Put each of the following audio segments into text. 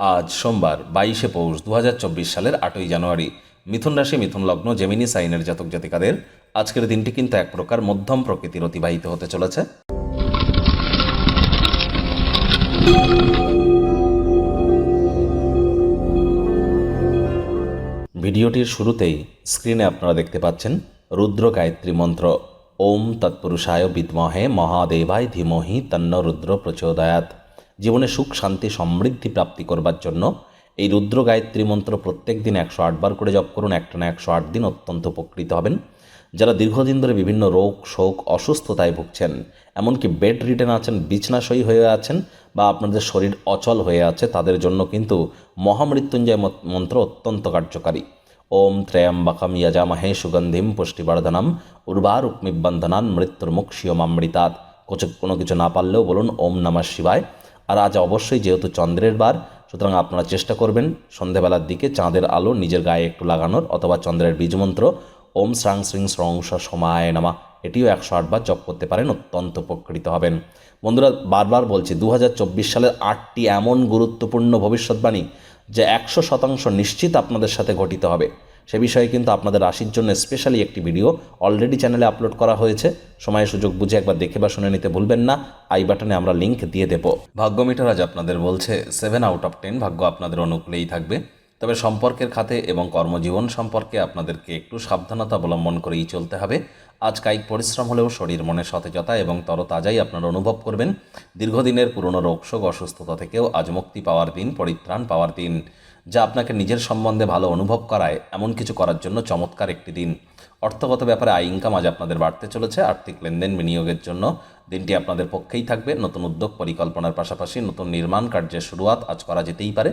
আজ সোমবার বাইশে পৌষ দু হাজার চব্বিশ সালের আটই জানুয়ারি। মিথুন রাশি, মিথুন লগ্ন, জেমিনি সাইনের জাতক জাতিকাদের আজকের দিনটি কিন্তু এক প্রকার মধ্যম প্রকৃতির অতিবাহিত হতে চলেছে। ভিডিওটির শুরুতেই স্ক্রিনে আপনারা দেখতে পাচ্ছেন রুদ্র গায়ত্রী মন্ত্র। ওম তৎপুরুষায় বিদ্মহে মহাদেবায় ধীমহি তন্ন রুদ্র প্রচোদয়াত। জীবনে সুখ, শান্তি, সমৃদ্ধি প্রাপ্তি করবার জন্য এই রুদ্র গায়ত্রী মন্ত্র প্রত্যেক দিন একশো আটবার করে জপ করুন। একটা না একশো আট দিন অত্যন্ত উপকৃত হবেন। যারা দীর্ঘদিন ধরে বিভিন্ন রোগ, শোক, অসুস্থতায় ভুগছেন, এমনকি বেড রিটেন আছেন বিছনাশয়ী হয়ে আছেন বা আপনাদের শরীর অচল হয়ে আছে, তাদের জন্য কিন্তু মহামৃত্যুঞ্জয় মত- মন্ত্র অত্যন্ত কার্যকারী। ওম ত্রয়ম্বকম যজামহে সুগন্ধিম পুষ্টিবর্ধনম উর্বারুক্মিবন্ধনান মৃত্যুর মুক্ষিয়মামৃতাৎ কোনো কিছু না পারলেও বলুন, ওম নমঃ শিবায়। আর আজ অবশ্যই যেহেতু চন্দ্রের বার, সুতরাং আপনারা চেষ্টা করবেন সন্ধেবেলার দিকে চাঁদের আলো নিজের গায়ে একটু লাগানোর অথবা চন্দ্রের বীজমন্ত্র, ওম শ্রাং শ্রিং স্রংস সমায় নামা, এটিও একশো আটবার জপ করতে পারেন, অত্যন্ত উপকৃত হবেন। বন্ধুরা, বারবার বলছি দু হাজার চব্বিশ সালের আটটি এমন গুরুত্বপূর্ণ ভবিষ্যৎবাণী যে একশো শতাংশ নিশ্চিত আপনাদের সাথে ঘটিত হবে। সে বিষয়ে কিন্তু আপনাদের রাশির জন্য স্পেশালি একটি ভিডিও অলরেডি চ্যানেলে আপলোড করা হয়েছে। সময় সুযোগ বুঝে একবার দেখে বা শুনে নিতে ভুলবেন না। আই বাটনে আমরা লিঙ্ক দিয়ে দেব। ভাগ্য মিটার আজ আপনাদের বলছে সেভেন আউট অফ টেন ভাগ্য আপনাদের অনুকূলেই থাকবে। তবে সম্পর্কের খাতে এবং কর্মজীবন সম্পর্কে আপনাদেরকে একটু সাবধানতা অবলম্বন করেই চলতে হবে। আজ কায়িক পরিশ্রম হলেও শরীর মনে সতেজতা এবং তরতাজাই আপনারা অনুভব করবেন। দীর্ঘদিনের পুরনো রোগশোক অসুস্থতা থেকেও আজ মুক্তি পাওয়ার দিন, পরিত্রাণ পাওয়ার দিন, যা আপনাকে নিজের সম্বন্ধে ভালো অনুভব করায় এমন কিছু করার জন্য চমৎকার একটি দিন। অর্থগত ব্যাপারে আয় ইনকাম আজ আপনাদের বাড়তে চলেছে। আর্থিক লেনদেন বিনিয়োগের জন্য দিনটি আপনাদের পক্ষেই থাকবে। নতুন উদ্যোগ, পরিকল্পনার পাশাপাশি নতুন নির্মাণ কার্যের শুরুয়াত আজ করা যেতেই পারে।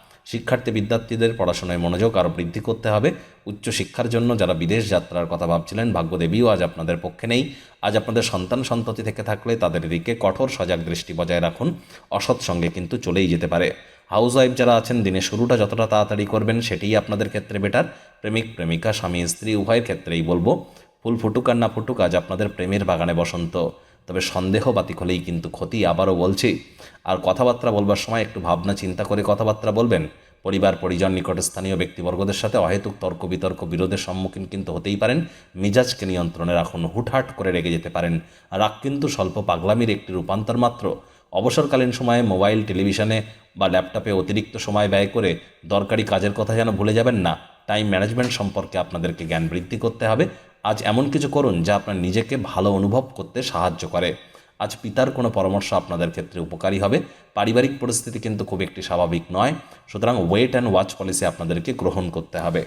শিক্ষার্থী বিদ্যার্থীদের পড়াশোনায় মনোযোগ আরও বৃদ্ধি করতে হবে। উচ্চশিক্ষার জন্য যারা বিদেশ যাত্রার কথা ভাবছিলেন, ভাগ্যদেবীও আজ আপনাদের পক্ষে নেই। আজ আপনাদের সন্তান সন্ততি থেকে থাকলে তাদের দিকে কঠোর সজাগ দৃষ্টি বজায় রাখুন। অসৎ সঙ্গে কিন্তু চলেই যেতে পারে। হাউস ওয়াইফ যারা আছেন, দিনের শুরুটা যতটা তাড়াতাড়ি করবেন সেটিই আপনাদের ক্ষেত্রে বেটার। প্রেমিক, প্রেমিকা, স্বামী, স্ত্রী, উভয়ের ক্ষেত্রেই বলব, ফুল ফুটুক আর না ফুটুক, আজ আপনাদের প্রেমের বাগানে বসন্ত। তবে সন্দেহ বাতিক হলেই কিন্তু ক্ষতি আবারও বলছি। আর কথাবার্তা বলবার সময় একটু ভাবনা চিন্তা করে কথাবার্তা বলবেন। পরিবার, পরিজন নিকটস্থানীয় ব্যক্তিবর্গদের সাথে অহেতুক তর্ক, বিতর্ক, বিরোধের সম্মুখীন কিন্তু হতেই পারেন। মিজাজকে নিয়ন্ত্রণে রাখুন, হুটহাট করে রেগে যেতে পারেন। রাগ কিন্তু স্বল্প পাগলামির একটি রূপান্তর মাত্র। অবসরকালীন সময়ে মোবাইল, টেলিভিশনে বা ল্যাপটপে অতিরিক্ত সময় ব্যয় করে দরকারি কাজের কথা যেন ভুলে যাবেন না। টাইম ম্যানেজমেন্ট সম্পর্কে আপনাদেরকে জ্ঞান বৃদ্ধি করতে হবে। আজ এমন কিছু করুন যা আপনার নিজেকে ভালো অনুভব করতে সাহায্য করে। আজ পিতার কোনো পরামর্শ আপনাদের ক্ষেত্রে উপকারী হবে। পারিবারিক পরিস্থিতি কিন্তু খুব একটি স্বাভাবিক নয়। সুতরাং ওয়েট অ্যান্ড ওয়াচ পলিসি আপনাদেরকে গ্রহণ করতে হবে।